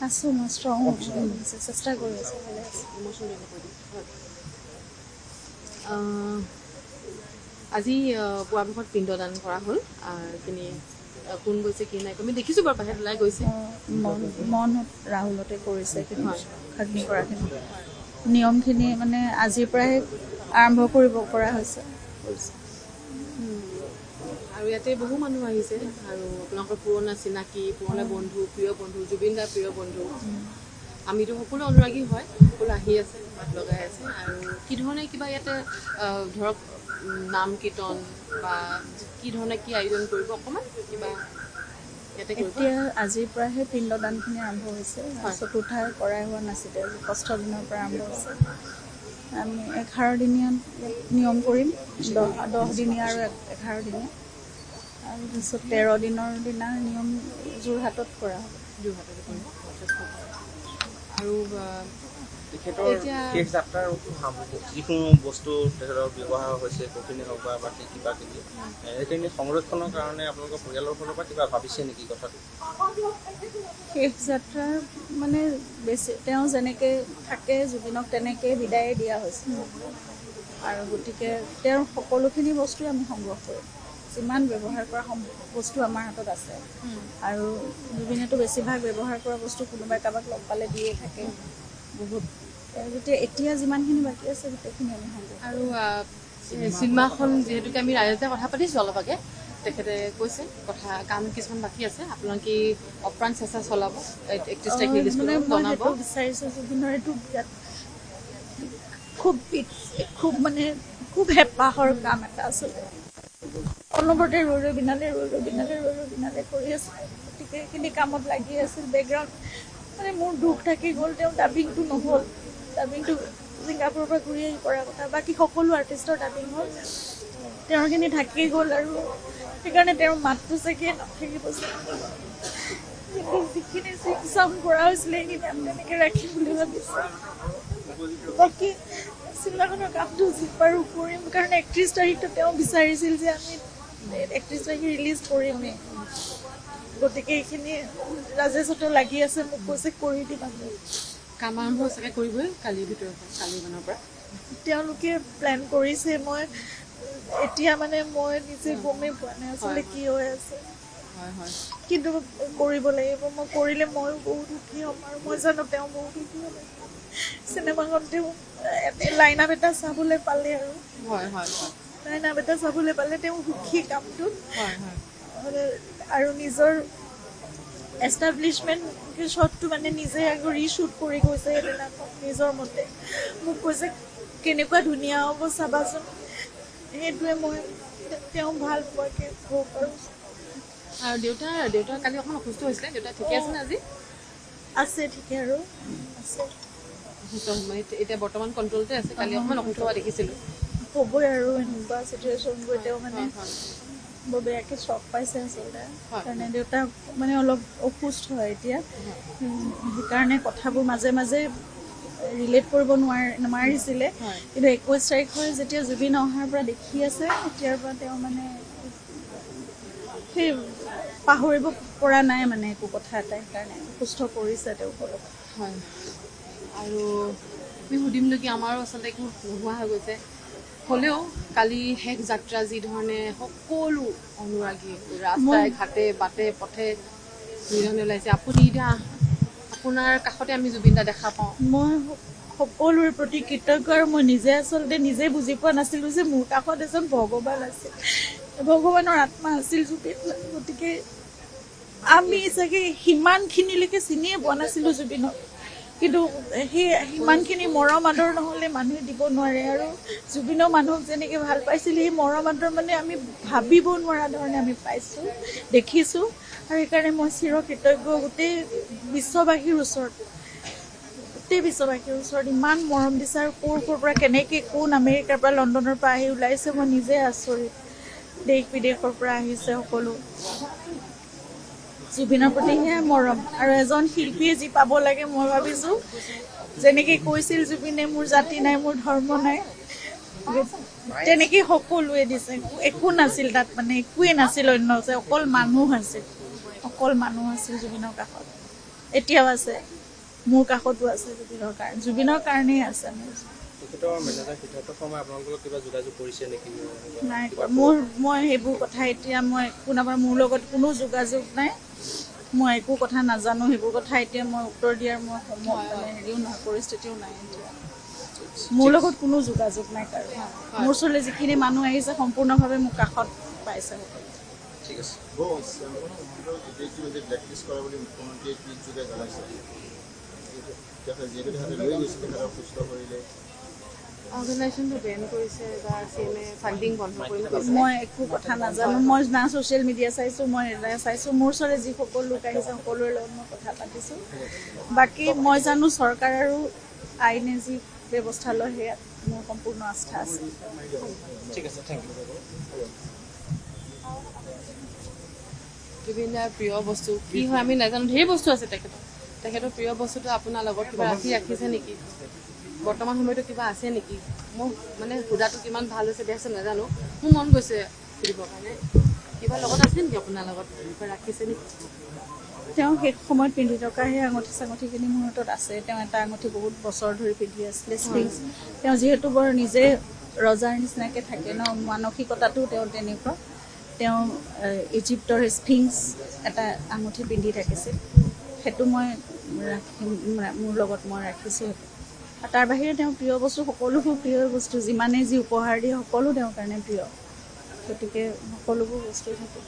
আছোঁ মই ষ্ট্ৰং চেষ্টা কৰি আছোঁ ভালে আছোঁ আজি আহ, পুৱাভাগত পিণ্ডদান কৰা হ'ল এইখিনি কোন গৈছে কি নাই আমি দেখিছোঁ বাৰু বাহিৰত ওলাই গৈছে। মন মন ৰাহুলতে কৰিছে কিন্তু। খাগ্নি কৰাখিনি নিয়মখিনি মানে আজিৰ পৰাই আৰম্ভ কৰিব পৰা হৈছে। কৰিছে আৰু ইয়াতে বহু মানুহ আহিছে আৰু আপোনালোকৰ পুৰণা চিনাকি পুৰণা বন্ধু প্ৰিয় বন্ধু জুবিন দাৰ প্ৰিয় বন্ধু। আমিতো সকলো অনুৰাগী হয় সকলো আহি আছে মাত লগাই আছে আৰু কি ধৰণে কিবা ইয়াতে ধৰক নাম কীৰ্তন বা কি ধৰণে কি আয়োজন কৰিব অকণমান কিবা এতিয়া আজিৰ পৰাহে পিণ্ডদানখিনি আৰম্ভ হৈছে। চতুৰ্থাৰ কৰাই হোৱা নাছিলে ষষ্ঠ দিনৰ পৰা আৰম্ভ হৈছে। আমি এঘাৰ দিনীয়া নিয়ম কৰিম দহ দহ দিনীয়া আৰু এঘাৰ দিনীয়া। আৰু তাৰপিছত তেৰ দিনৰ দিনা নিয়ম যোৰহাটত কৰা হ'ব। যোৰহাটতে। আৰু আহ, তেখেতৰ এতিয়া- শেষ যাত্ৰাৰ সাম- যিকোনো বস্তু তেখেতৰ ব্যৱহাৰ হৈছে কঠিনে হওক বা বাকী কিবা কিবি। এ, সেইখিনি সংৰক্ষণৰ কাৰণে আপোনালোকৰ পৰিয়ালৰ ফালৰ পৰা কিবা ভাবিছে নেকি কথাটো? শেষ যাত্ৰাৰ মানে বেছি তেওঁ যেনেকৈ থাকে জুবিনক তেনেকৈ বিদায়ে দিয়া হৈছে। আৰু গতিকে তেওঁৰ সকলোখিনি বস্তুৱে আমি সংগ্ৰহ কৰিম। যিমান ব্যৱহাৰ কৰা বস্তু আমাৰ হাতত আছে। আৰু জুবিনেতো বেছিভাগ ব্যৱহাৰ কৰা বস্তু কোনোবাই কাৰোবাক লগ পালে দিয়ে থাকে। বহুত। গতিকে এতিয়া যিমানখিনি বাকী আছে গোটেইখিনি আমি সংগ্ৰহ। আৰু চিনেমাখন যিহেতুকে আমি ৰাইজে কথা পাতিছোঁ অলপ আগে তেখেতে কৈছে কথা কাম কিছুমান বাকী আছে। আপোনালোকে অপ্ৰাণ চেষ্টা চলাব? একত্ৰিছ তাৰিখ জনাব সেইটো বিচাৰিছোঁ জুবিনৰ এইটো বিৰাট খুব খুব মানে খুব হেঁপাহৰ কাম এটা আচলতে অনবৰতে ৰৈ ৰৈ বিনালে ৰৈ ৰৈ বিনালে ৰৈ ৰৈ বিনালে কৰি আছে। গতিকে এইখিনি কামত লাগি আছিল বেকগ্ৰাউণ্ড মানে মোৰ দুখ থাকি গ'ল তেওঁ ডাবিংটো নহ'ল। ডাবিংটো ছিংগাপুৰৰ পৰা ঘূৰি আহি কৰা কথা। বাকী সকলো আৰ্টিষ্টৰ ডাবিং হ'ল। তেওঁৰখিনি থাকি গ'ল আৰু সেইকাৰণে তেওঁৰ মাতটো চাগে নাথাকিব যিখিনি চিকিৎসা কৰা হৈছিলে সেইখিনি আমি তেনেকৈ ৰাখিম বুলি ভাবিছোঁ। বাকী চিনেমাখনৰ কামটো যি পাৰোঁ কৰিম। কাৰণ একত্ৰিছ তাৰিখটো তেওঁ বিচাৰিছিল যে আমি একত্ৰিছ তাৰিখে ৰিলিজ কৰিমেই গতিকে এইখিনি ৰাজেশতো লাগি আছে মোক কৈছে কৰি আমি কাম আৰম্ভ চাগে কৰিবই কালিৰ ভিতৰৰ পৰা কালি মানৰ পৰা। তেওঁলোকে প্লেন কৰিছে মই এতিয়া মানে মই নিজে গমেই পোৱা নাই আচলতে কি হৈ আছে। কিন্তু কৰিব লাগিব মই কৰিলে ময়ো বহুত সুখী হ'ম আৰু মই জানো তেওঁ বহুত সুখী হ'ব চিনেমাখন তেওঁ লাইন আপ এটা চাবলৈ পালে আৰু। হয় হয় হয়। লাইন আপ এটা চাবলৈ পালে তেওঁ সুখী কামটোত। আৰু নিজৰ এষ্টাব্লিছমেণ্ট শ্বটটো মানে নিজে আকৌ ৰিশ্বুট কৰি গৈছে সেইদিনাখন নিজৰ মতে। মোক কৈছে কেনেকুৱা ধুনীয়া হ'ব চাবাচোন। সেইটোৱে মই তেওঁ ভাল পোৱাকৈ হ'ব পাৰোঁ। আৰু দেউতা দেউতা কালি অকণমান অসুস্থ হৈছিলে দেউতা ঠিকে আছে নে আজি? আছে ঠিকে আৰু আছে। এতিয়া বৰ্তমান কণ্ট্ৰলতে আছে কালি অকণমান অসুস্থ হোৱা দেখিছিলোঁ। হ'বই আৰু এনেকুৱা চিটুৱেশ্যন গৈ তেওঁ মানে বৰ বেয়াকৈ চক পাইছে আচলতে। কাৰণে দেউতা মানে অলপ অসুস্থ হয় এতিয়া। সেইকাৰণে কথাবোৰ মাজে মাজে ৰিলেট কৰিব নোৱাৰ নোৱাৰিছিলে। কিন্তু একৈছ তাৰিখৰ যেতিয়া জুবিন অহাৰ পৰা দেখি আছে তেতিয়াৰ পৰা তেওঁ মানে সেই পাহৰিব পৰা নাই মানে একো কথা এটা সেইকাৰণে সুস্থ কৰিছে তেওঁক অলপ। হয়। আৰু আমি সুধিমলৈকে আমাৰো আচলতে একো নোহোৱা হৈ গৈছে। হ'লেও কালি শেষ যাত্ৰা যি ধৰণে সকলো অনুৰাগী ৰাস্তাই ঘাটে বাটে পথে যিধৰণে ওলাইছে। আপুনি এতিয়া আপোনাৰ কাষতে আমি জুবিন দা দেখা পাওঁ। মই সকলোৰে প্ৰতি কৃতজ্ঞ আৰু মই নিজে আচলতে নিজে বুজি পোৱা নাছিলোঁ যে মোৰ কাষত এজন ভগৱান আছিল। ভগৱানৰ আত্মা আছিল জুবিন। গতিকে আমি চাগে সিমানখিনিলৈকে চিনিয়ে পোৱা নাছিলোঁ জুবিনক। কিন্তু সেই সিমানখিনি মৰম আদৰ নহ'লে মানুহে দিব নোৱাৰে আৰু জুবিনৰ মানুহক যেনেকৈ ভাল পাইছিল সেই মৰম আদৰ মানে আমি ভাবিব নোৱাৰা ধৰণে আমি পাইছোঁ দেখিছোঁ। আৰু সেইকাৰণে মই চিৰ কৃতজ্ঞ গোটেই বিশ্ববাসীৰ ওচৰত গোটেই বিশ্ববাসীৰ ওচৰত ইমান মৰম দিছে আৰু ক'ৰ ক'ৰ পৰা কেনেকৈ কোন আমেৰিকাৰ পৰা লণ্ডনৰ পৰা আহি ওলাইছে মই নিজে আচৰিত। দেশ বিদেশৰ পৰা আহিছে সকলো। জুবিনৰ প্ৰতি সেয়া মৰম আৰু এজন শিল্পীয়ে যি পাব লাগে মই ভাবিছোঁ। যেনেকৈ কৈছিল জুবিনে মোৰ জাতি নাই মোৰ ধৰ্ম নাই। তেনেকেই সকলোৱে দিছে। একো নাছিল তাত মানে একোৱেই নাছিল অন্য যে অকল মানুহ আছিল। অকল মানুহ আছিল জুবিনৰ কাষত। এতিয়াও আছে। মোৰ কাষতো আছে জুবিনৰ কাৰণে জুবিনৰ কাৰণেই আছে মোৰ। তেখেতৰ মেনেজাৰ সিদ্ধাৰ্থ শৰ্মাই আপোনালোকৰ লগত কিবা যোগাযোগ কৰিছে নেকি? নাই। মোৰ মই সেইবোৰ কথা এতিয়া মই নাপাওঁ মোৰ লগত কোনো যোগাযোগ নাই। মই একো কথা নাজানো সেইবোৰ কথা এতিয়া মই উত্তৰ দিয়াৰ মই সময় হেৰিও নহয় পৰিস্থিতিও নাই এতিয়া। মোৰ লগত কোনো যোগাযোগ নাই কাৰো। মোৰ ওচৰলৈ যিখিনি মানুহ আহিছে সম্পূৰ্ণভাৱে মোৰ কাষত পাইছে সকলো। ঠিক আছে। মুখ্যমন্ত্ৰীয়ে টুইট যোগে জনাইছে তেখেতে যিহেতু তেখেতে লৈ গৈছে তেখেতক সুস্থ কৰিলে। অৰ্গেনাইজেশ্যনটো বেন কৰিছে বা চি এম এ ফাণ্ডিং বন্ধ কৰিম কৈছে। মই একো কথা নাজানো। মই না ছ'চিয়েল মিডিয়া চাইছোঁ মই চাইছোঁ। মোৰ ওচৰলৈ যি সকলো লোক আহিছে সকলোৰে লগত মই কথা পাতিছোঁ। বাকী মই জানো চৰকাৰ আৰু আইনে যি ব্যৱস্থা লয় সেয়াত মোৰ সম্পূৰ্ণ আস্থা আছে। ঠিক আছে থেংক ইউ জুবিন দাৰ প্ৰিয় বস্তু কি হয় আমি নাজানো। ঢেৰ বস্তু আছে তেখেতৰ। তেখেতৰ প্ৰিয় বস্তুটো আপোনাৰ লগত কিবা ৰাখি ৰাখিছে নেকি? বৰ্তমান সময়তো কিবা আছে নেকি? মোক মানে সোধাটো কিমান ভাল হৈছে বেয়া হৈছে নাজানো। মোৰ মন গৈছে সুধিবৰ কাৰণে। কিবা লগত আছে নেকি আপোনাৰ লগত? ৰাখিছে নেকি? তেওঁ শেষ সময়ত পিন্ধি থকা সেই আঙুঠি চাঙুঠিখিনি মোৰ হাতত আছে। তেওঁ এটা আঙুঠি বহুত বছৰ ধৰি পিন্ধি আছিলে স্প্ৰিংছ তেওঁ যিহেতু বৰ নিজে ৰজাৰ নিচিনাকৈ থাকে ন মানসিকতাটো তেওঁ তেনেকুৱা। তেওঁ ইজিপ্তৰ স্ফিংছ এটা আঙুঠি পিন্ধি থাকিছিল। সেইটো মই ৰাখিম মোৰ লগত মই ৰাখিছোঁ। সেইটো তাৰ বাহিৰে তেওঁৰ প্ৰিয় বস্তু সকলোবোৰ প্ৰিয় বস্তু যিমানেই যি উপহাৰ দিয়ে সকলো তেওঁৰ কাৰণে প্ৰিয়। গতিকে সকলোবোৰ বস্তু থাকিব